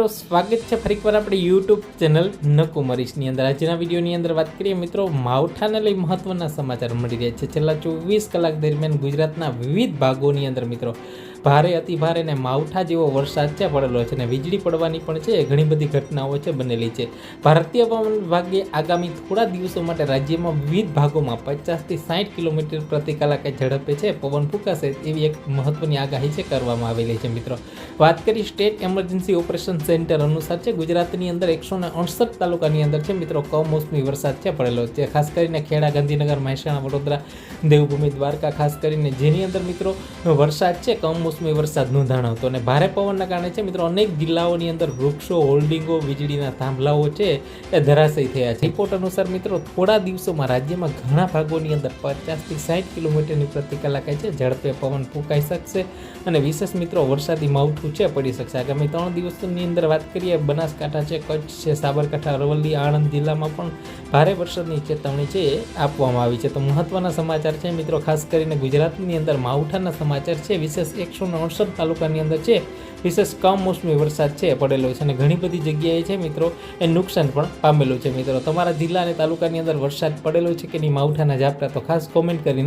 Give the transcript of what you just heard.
તો સ્વાગત છે ફરીકવાર આપણી યુટ્યુબ ચેનલ નકુમરીશની અંદર. આજના વિડીયોની અંદર વાત કરીએ મિત્રો, માવઠાને લઈ મહત્વના સમાચાર મળી રહ્યા છે. છેલ્લા ચોવીસ કલાક દરમિયાન ગુજરાતના વિવિધ ભાગોની અંદર મિત્રો ભારે અતિ ભારે ને માવઠા જેવો વરસાદ છે પડેલો છે અને વીજળી પડવાની પણ છે, ઘણી બધી ઘટનાઓ છે બનેલી છે. ભારતીય હવામાન વિભાગે આગામી થોડા દિવસો માટે રાજ્યમાં વિવિધ ભાગોમાં પચાસથી સાઠ કિલોમીટર પ્રતિ કલાકે ઝડપે છે, પવન ફૂંકાશે એવી એક મહત્વની આગાહી છે કરવામાં આવેલી છે મિત્રો. વાત કરી સ્ટેટ એમરજન્સી ઓપરેશન સેન્ટર અનુસાર છે, ગુજરાતની અંદર એકસો અડસઠ તાલુકાની અંદર છે મિત્રો કમોસમી વરસાદ છે પડેલો છે. ખાસ કરીને ખેડા, ગાંધીનગર, મહેસાણા, વડોદરા, દેવભૂમિ, દ્વારકા, ખાસ કરીને જેની અંદર મિત્રો વરસાદ છે, કમોસમી વરસાદ નોંધાણો. હતો અને ભારે પવનના કારણે છે મિત્રો, અનેક જિલ્લાઓની અંદર વૃક્ષો, હોલ્ડિંગો, વીજળીના થાંભલાઓ છે એ ધરાશયી થયા છે. રિપોર્ટ અનુસાર મિત્રો, થોડા દિવસોમાં રાજ્યમાં ઘણા ભાગોની અંદર પચાસથી સાઠ કિલોમીટરની પ્રતિ કલાકે છે ઝડપે પવન ફૂંકાઈ શકશે અને વિશેષ મિત્રો, વરસાદી માવઠું છે, પડી શકશે. આગામી ત્રણ દિવસની અંદર વાત કરીએ, બનાસકાંઠા છે, કચ્છ છે, સાબરકાંઠા, અરવલ્લી, આણંદ જિલ્લામાં પણ ભારે વરસાદની ચેતવણી છે આપવામાં આવી છે. તો મહત્વના સમાચાર છે મિત્રો, ખાસ કરીને ગુજરાતની અંદર માવઠાના સમાચાર છે. વિશેષ એકસો ને અડસઠ તાલુકાની અંદર છે. વિશેષ કમોસમી વરસાદ છે, પડેલો છે અને ઘણી બધી જગ્યાએ છે મિત્રો, એ નુકસાન પણ પામેલું છે મિત્રો. તમારા જિલ્લા અને તાલુકાની અંદર વરસાદ પડેલો છે કે નહીં? માવઠાના ઝાપટા તો ખાસ કોમેન્ટ કરીને